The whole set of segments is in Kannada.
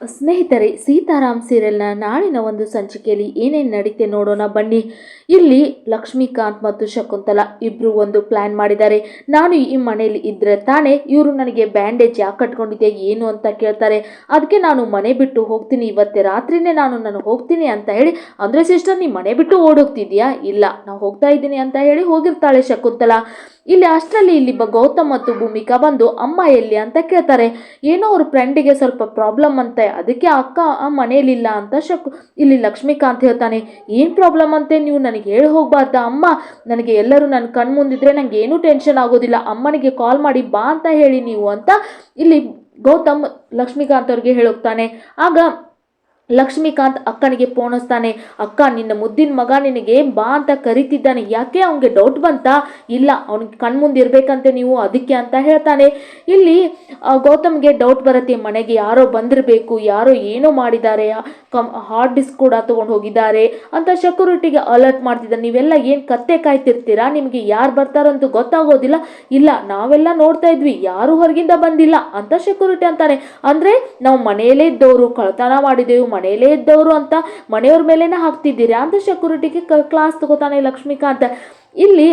ಸ್ನೇಹಿತರೆ ಸೀತಾರಾಮ್ ಸೀರಿಯಲ್ನ ನಾಳಿನ ಒಂದು ಸಂಚಿಕೆಯಲ್ಲಿ ಏನೇನು ನಡೀತೆ ನೋಡೋಣ ಬನ್ನಿ. ಇಲ್ಲಿ ಲಕ್ಷ್ಮೀಕಾಂತ್ ಮತ್ತು ಶಕುಂತಲಾ ಇಬ್ಬರು ಒಂದು ಪ್ಲ್ಯಾನ್ ಮಾಡಿದ್ದಾರೆ. ನಾನು ಈ ಮನೆಯಲ್ಲಿ ಇದ್ದರೆ ತಾನೇ ಇವರು ನನಗೆ ಬ್ಯಾಂಡೇಜ್ ಯಾಕೆ ಕಟ್ಕೊಂಡಿದ್ದೆ ಏನು ಅಂತ ಕೇಳ್ತಾರೆ. ಅದಕ್ಕೆ ನಾನು ಮನೆ ಬಿಟ್ಟು ಹೋಗ್ತೀನಿ. ಇವತ್ತೇ ರಾತ್ರಿನೇ ನಾನು ನಾನು ಹೋಗ್ತೀನಿ ಅಂತ ಹೇಳಿ, ಅಂದರೆ ಸಿಸ್ಟರ್ ನೀ ಮನೆ ಬಿಟ್ಟು ಓಡೋಗ್ತಿದ್ಯಾ? ಇಲ್ಲ ನಾವು ಹೋಗ್ತಾ ಇದ್ದೀನಿ ಅಂತ ಹೇಳಿ ಹೋಗಿರ್ತಾಳೆ ಶಕುಂತಲಾ. ಇಲ್ಲಿ ಅಷ್ಟರಲ್ಲಿ ಇಲ್ಲಿ ಗೌತಮ್ ಮತ್ತು ಭೂಮಿಕಾ ಬಂದು, ಅಮ್ಮ ಎಲ್ಲಿ? ಅಂತ ಕೇಳ್ತಾರೆ. ಏನೋ ಅವ್ರ ಫ್ರೆಂಡಿಗೆ ಸ್ವಲ್ಪ ಪ್ರಾಬ್ಲಮ್ ಅಂತೆ, ಅದಕ್ಕೆ ಅಕ್ಕ ಮನೆಯಲ್ಲಿಲ್ಲ ಅಂತ ಶಕ್, ಇಲ್ಲಿ ಲಕ್ಷ್ಮೀಕಾಂತ್ ಹೇಳ್ತಾನೆ. ಏನು ಪ್ರಾಬ್ಲಮ್ ಅಂತೆ? ನೀವು ನನಗೆ ಹೇಳಿ ಹೋಗ್ಬಾರ್ದ, ಅಮ್ಮ. ನನಗೆ ಎಲ್ಲರೂ ನನ್ನ ಕಣ್ ಮುಂದಿದ್ರೆ ನನಗೆ ಏನೂ ಟೆನ್ಷನ್ ಆಗೋದಿಲ್ಲ. ಅಮ್ಮನಿಗೆ ಕಾಲ್ ಮಾಡಿ ಬಾ ಅಂತ ಹೇಳಿ ನೀವು ಅಂತ ಇಲ್ಲಿ ಗೌತಮ್ ಲಕ್ಷ್ಮೀಕಾಂತ್ ಅವ್ರಿಗೆ ಹೇಳೋಗ್ತಾನೆ. ಆಗ ಲಕ್ಷ್ಮೀಕಾಂತ್ ಅಕ್ಕನಿಗೆ ಪೋಣಿಸ್ತಾನೆ ಅಕ್ಕ, ನಿನ್ನ ಮುದ್ದಿನ ಮಗ ನಿನಗೆ ಬಾ ಅಂತ ಕರಿತಿದ್ದಾನೆ. ಯಾಕೆ ಅವನಿಗೆ ಡೌಟ್ ಬಂತ? ಇಲ್ಲ ಅವ್ನಿಗೆ ಕಣ್ಮುಂದೆ ಇರ್ಬೇಕಂತೆ ನೀವು, ಅದಕ್ಕೆ ಅಂತ ಹೇಳ್ತಾನೆ. ಇಲ್ಲಿ ಗೌತಮ್ಗೆ ಡೌಟ್ ಬರುತ್ತೆ. ಮನೆಗೆ ಯಾರೋ ಬಂದಿರಬೇಕು, ಯಾರೋ ಏನೋ ಮಾಡಿದ್ದಾರೆ. ಕಮ್ ಹಾರ್ಡ್ ಡಿಸ್ಕ್ ಕೂಡ ತೊಗೊಂಡು ಹೋಗಿದ್ದಾರೆ ಅಂತ ಸೆಕ್ಯೂರಿಟಿಗೆ ಅಲರ್ಟ್ ಮಾಡ್ತಿದ್ದಾರೆ ನೀವೆಲ್ಲ ಏನು ಕತ್ತೆ ಕಾಯ್ತಿರ್ತೀರಾ? ನಿಮಗೆ ಯಾರು ಬರ್ತಾರೋ ಅಂತ ಗೊತ್ತಾಗೋದಿಲ್ಲ. ಇಲ್ಲ, ನಾವೆಲ್ಲ ನೋಡ್ತಾ ಇದ್ವಿ. ಯಾರು ಹೊರಗಿಂದ ಬಂದಿಲ್ಲ ಅಂತ ಸೆಕ್ಯೂರಿಟಿ ಅಂತಾನೆ ಅಂದರೆ, ನಾವು ಮನೆಯಲ್ಲೇ ಇದ್ದವರು ಕಳ್ತನ ಮಾಡಿದೆವು ಮನೆಯಲ್ಲೇ ಇದ್ದವರು ಅಂತ ಮನೆಯವ್ರ ಮೇಲೇನೆ ಹಾಕ್ತಿದ್ದೀರಾ ಅಂತ ಸೆಕ್ಯೂರಿಟಿಗೆ ಕ್ಲಾಸ್ ತಗೋತಾನೆ ಲಕ್ಷ್ಮೀಕಾಂತ್. ಇಲ್ಲಿ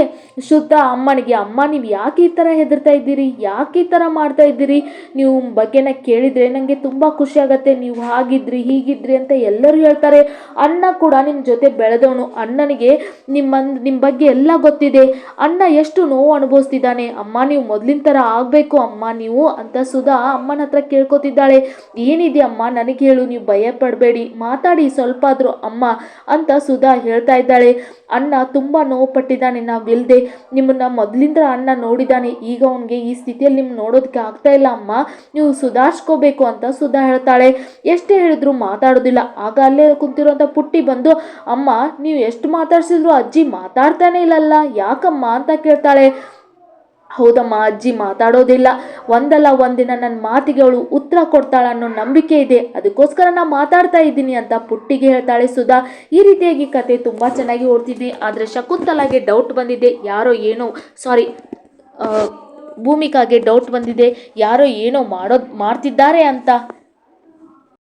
ಶುದ್ಧ ಅಮ್ಮನಿಗೆ, ಅಮ್ಮ, ನೀವು ಯಾಕೆ ಈ ಥರ ಹೆದರ್ತಾ ಇದ್ದೀರಿ? ಯಾಕೆ ಈ ಥರ ಮಾಡ್ತಾ ಇದ್ದೀರಿ? ನೀವು ಬಗ್ಗೆನ ಕೇಳಿದರೆ ನನಗೆ ತುಂಬ ಖುಷಿ ಆಗತ್ತೆ. ನೀವು ಹಾಗಿದ್ರಿ, ಹೀಗಿದ್ರಿ ಅಂತ ಎಲ್ಲರೂ ಹೇಳ್ತಾರೆ. ಅಣ್ಣ ಕೂಡ ನಿಮ್ಮ ಜೊತೆ ಬೆಳೆದವನು. ಅಣ್ಣನಿಗೆ ನಿಮ್ಮ ನಿಮ್ಮ ಬಗ್ಗೆ ಎಲ್ಲ ಗೊತ್ತಿದೆ. ಅಣ್ಣ ಎಷ್ಟು ನೋವು ಅನುಭವಿಸ್ತಿದ್ದಾನೆ. ಅಮ್ಮ, ನೀವು ಮೊದಲಿನ ಥರ ಆಗಬೇಕು. ಅಮ್ಮ, ನೀವು ಅಂತ ಸುಧಾ ಅಮ್ಮನ ಹತ್ರ ಕೇಳ್ಕೊತಿದ್ದಾಳೆ. ಏನಿದೆ ಅಮ್ಮ? ನನಗೆ ಹೇಳು. ನೀವು ಭಯ ಪಡಬೇಡಿ ಮಾತಾಡಿ. ಸ್ವಲ್ಪ ಆದರೂ ಅಮ್ಮ ಅಂತ ಸುಧಾ ಹೇಳ್ತಾ ಇದ್ದಾಳೆ. ಅಣ್ಣ ತುಂಬ ನೋವು ಪಟ್ಟಿದ್ದಾನೆ. ನಾವಿಲ್ಲದೆ ನಿಮ್ಮನ್ನ ಮೊದಲಿಂದ ಅಣ್ಣ ನೋಡಿದ್ದಾನೆ, ಈಗ ಅವನಿಗೆ ಈ ಸ್ಥಿತಿಯಲ್ಲಿ ನಿಮ್ಮ ನೋಡೋದಕ್ಕೆ ಆಗ್ತಾ ಇಲ್ಲ, ಅಮ್ಮ. ನೀವು ಸುಧಾರಿಸ್ಕೋಬೇಕು ಅಂತ ಸುಧಾ ಹೇಳ್ತಾಳೆ. ಎಷ್ಟೇ ಹೇಳಿದ್ರು ಮಾತಾಡೋದಿಲ್ಲ. ಆಗ ಅಲ್ಲೇ ಕುಂತಿರುವಂಥ ಪುಟ್ಟಿ ಬಂದು, ಅಮ್ಮ, ನೀವು ಎಷ್ಟು ಮಾತಾಡ್ಸಿದ್ರು ಅಜ್ಜಿ ಮಾತಾಡ್ತಾನೆ ಇಲ್ಲಲ್ಲ, ಯಾಕಮ್ಮ? ಅಂತ ಕೇಳ್ತಾಳೆ. ಹೌದಮ್ಮ, ಅಜ್ಜಿ ಮಾತಾಡೋದಿಲ್ಲ. ಒಂದಲ್ಲ ಒಂದಿನ ನನ್ನ ಮಾತಿಗೆ ಅವಳು ಉತ್ತರ ಕೊಡ್ತಾಳೆ ಅನ್ನೋ ನಂಬಿಕೆ ಇದೆ. ಅದಕ್ಕೋಸ್ಕರ ನಾ ಮಾತಾಡ್ತಾ ಇದ್ದೀನಿ ಅಂತ ಪುಟ್ಟಿಗೆ ಹೇಳ್ತಾಳೆ ಸುಧಾ. ಈ ರೀತಿಯಾಗಿ ಕತೆ ತುಂಬ ಚೆನ್ನಾಗಿ ಓಡ್ತಿದ್ದೆ ಆದರೆ ಶಕುಂತಲಾಗೆ ಡೌಟ್ ಬಂದಿದೆ. ಯಾರೋ ಏನೋ ಸಾರಿ ಭೂಮಿಕಾಗೆ ಡೌಟ್ ಬಂದಿದೆ. ಯಾರೋ ಏನೋ ಮಾಡೋದು, ಮಾಡ್ತಿದ್ದಾರೆ ಅಂತ.